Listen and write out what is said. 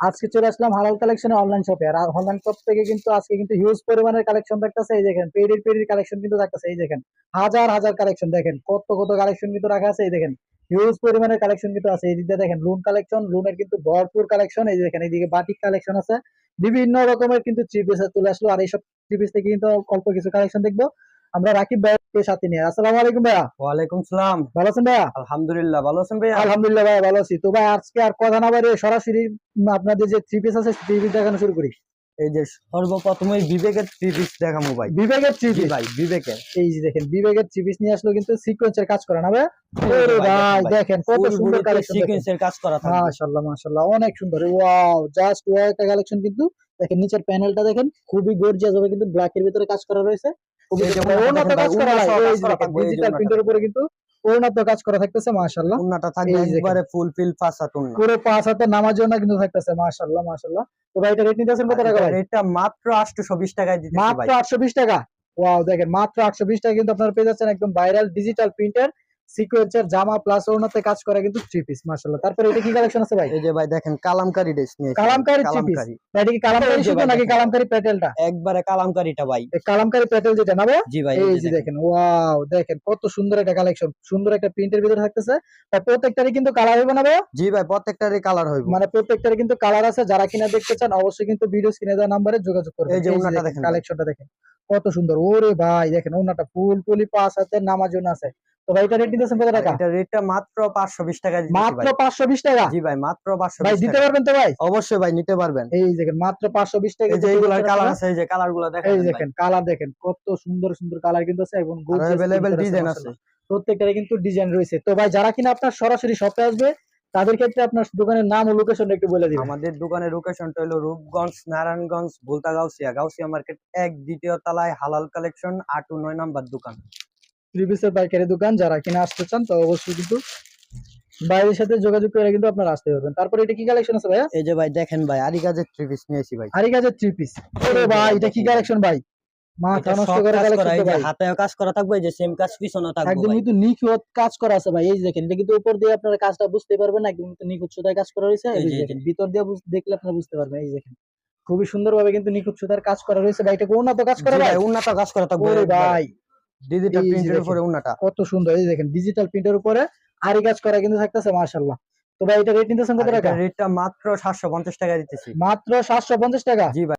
আজকে চলে আসলাম হালাল কালেকশনে অনলাইন শপে আর অনলাইন শপ থেকে কিন্তু আজকে কিন্তু হিউজ পরিমাণের কালেকশন এই দেখেন পেডির পেডির কালেকশন কিন্তু এই দেখেন, হাজার হাজার কালেকশন দেখেন, কত কত কালেকশন কিন্তু রাখা আছে। এই দেখেন হিউজ পরিমাণের কালেকশন কিন্তু আছে। এই দেখেন লুন কালেকশন লুনের কিন্তু ভরপুর কালেকশন এই দেখেন, এইদিকে বাটিক কালেকশন আছে। বিভিন্ন রকমের কিন্তু থ্রি পিস চলে আসলো। আর এইসব থ্রি পিস থেকে কিন্তু অল্প কিছু কালেকশন দেখব। আমরা রাকিব ভাইকে সাথে নিয়ে। আসসালামু আলাইকুম ভাইয়া। ওয়ালাইকুম সালাম। ভালো আছেন ভাইয়া? আলহামদুলিল্লাহ ভালো আছেন ভাইয়া? আলহামদুলিল্লাহ ভাই ভালো আছি। তো ভাই আজকে আর কথা না বাইরে সরাসরি আপনাদের যে থ্রি পিস আছে থ্রি পিস দেখানো শুরু করি। এই যে সর্বপ্রথমে বিবেকের থ্রি পিস দেখাবো ভাই। বিবেকের থ্রি পিস ভাই বিবেকের। এই যে দেখেন বিবেকের থ্রি পিস নিয়ে আসলো কিন্তু সিকোয়েন্সের কাজ করে না ভাই এই ওরে ভাই, দেখেন কত সুন্দর কালেকশন সিকোয়েন্সের কাজ করা থাকবে। মাশাআল্লাহ মাশাআল্লাহ অনেক সুন্দর। ওয়াও জাস্ট ওয়াও একটা কালেকশন কিন্তু দেখেন নিচের প্যানেলটা দেখেন খুবই গর্জিয়াস হবে কিন্তু ব্ল্যাক এর ভিতরে কাজ করা রয়েছে। ডিজিটাল প্রিন্টের উপরে কিন্তু ওনাতে কাজ করা থাকতেছে মাশাআল্লাহ। থাকবে। একবারে পুরো পাঁচ হাতে কিন্তু থাকতেছে মাশাআল্লাহ মাশাআল্লাহ। তো ভাই এটা রেট নিতেছেন কত টাকা ভাই? এটা মাত্র 820 টাকায় দিতেছি ভাই। মাত্র আটশো বিশ টাকা? ওয়াও দেখেন মাত্র আটশো বিশ টাকা কিন্তু আপনারা পেয়ে যাচ্ছেন একদম ভাইরাল ডিজিটাল প্রিন্টার সিকোয়েন্সের জামা প্লাস ওড়নাতে কাজ করা কিন্তু থ্রি পিস মাশাআল্লাহ। তারপরে এটা কি কালেকশন আছে ভাই? এই যে ভাই দেখেন কালামকারি ড্রেস নিয়ে কালামকারী three piece? এটা কি কালামকারী ভাই নাকি। কালামকারী প্যাটেলটা একবারে কালামকারিটা ভাই। এই কালামকারী প্যাটেল যেটা না ভাই? জি ভাই এই যে দেখেন। ওয়াও দেখেন কত সুন্দর একটা কালেকশন সুন্দর একটা প্রিন্টের ভিতরে থাকতেছে। আর প্রত্যেকটারই কিন্তু কালার হবে না ভাই? জি ভাই প্রত্যেকটারই কালার হইব। মানে প্রত্যেকটারই কিন্তু কালার আছে যারা কিনা দেখতে চান অবশ্যই কিন্তু ভিডিও স্ক্রিনে দেওয়া নাম্বারে যোগাযোগ করবেন। এই যে ওড়নাটা দেখেন। কালেকশনটা দেখেন। কত সুন্দর। ওরে ভাই দেখেন ওনাটা ফুল ফুলি পাঁচ হাতে নামার জন্য আছে। তো ভাই এটা রেট দিতেছেন কত টাকা? এটা রেটটা মাত্র 520 টাকা মাত্র ভাই। পাঁচশো বিশ টাকা? জি ভাই মাত্র ভাই দিতে পারবেন তো ভাই? অবশ্যই ভাই নিতে পারবেন। এই দেখেন মাত্র পাঁচশো বিশ টাকা এই যে এইগুলার কালার আছে এই যে কালার দেখেন এই দেখেন কালার দেখেন কত সুন্দর সুন্দর কালার কিন্তু আছে এবং ডিজাইন আছে প্রত্যেকটারে কিন্তু ডিজাইন রয়েছে। তো ভাই যারা কিনা আপনার সরাসরি শপে আসবে তাদের ক্ষেত্রে আপনার দোকানের নাম ও লোকেশন একটু বলে দিবেন। আমাদের দোকানের লোকেশনটা হলো রূপগঞ্জ নারায়ণগঞ্জ ভুলতা গাউসিয়া। গাউসিয়া মার্কেট এক দ্বিতীয় তলায় হালাল কালেকশন আট ও নয় নাম্বার দোকান। প্রিভিয়াসের পাইকারি দোকান যারা কিনা আসতে চান তো অবশ্যই কিন্তু বাইরের সাথে যোগাযোগ করে কিন্তু আপনারা আসতে পারবেন। তারপরে এটা কি কালেকশন আছে ভাইয়া? এই যে ভাই দেখেন ভাই আরি গাছের থ্রি পিস নিয়েছি ভাই। আরি গাছের থ্রি পিস ওরে ভাই এটা কি কালেকশন ভাই? মাথা নষ্ট করে কালেকশন ভাই। হাতেও কাজ করা থাকবে যে সেম কাজ পিছনেও থাকবে একদম কিন্তু নিখুঁত কাজ করা আছে ভাই। এই দেখেন এটা কিন্তু উপর দিয়ে আপনারা কাজটা বুঝতে পারবেন না একদম কিন্তু নিখুঁত সুতায় কাজ করা রয়েছে। এই দেখেন ভিতর দিয়ে দেখলে আপনারা বুঝতে পারবেন। এই দেখেন খুবই সুন্দর ভাবে কিন্তু নিখুঁত সুতার কাজ করা রয়েছে ভাই। এটা উন্নত কাজ করা ভাই? ভাই উন্নত কাজ করা থাকবে ভাই ডিজিটাল প্রিন্টের উপরে উন্নাটা। কত সুন্দর এই দেখেন ডিজিটাল প্রিন্টের উপরে আরি কাজ করা কিন্তু থাকতেছে মাশাআল্লাহ। তো ভাই এটা রেট নিতেছেন কত টাকা? রেটটা মাত্র 750 টাকা দিতেছি। মাত্র সাতশো পঞ্চাশ টাকা? জি ভাই।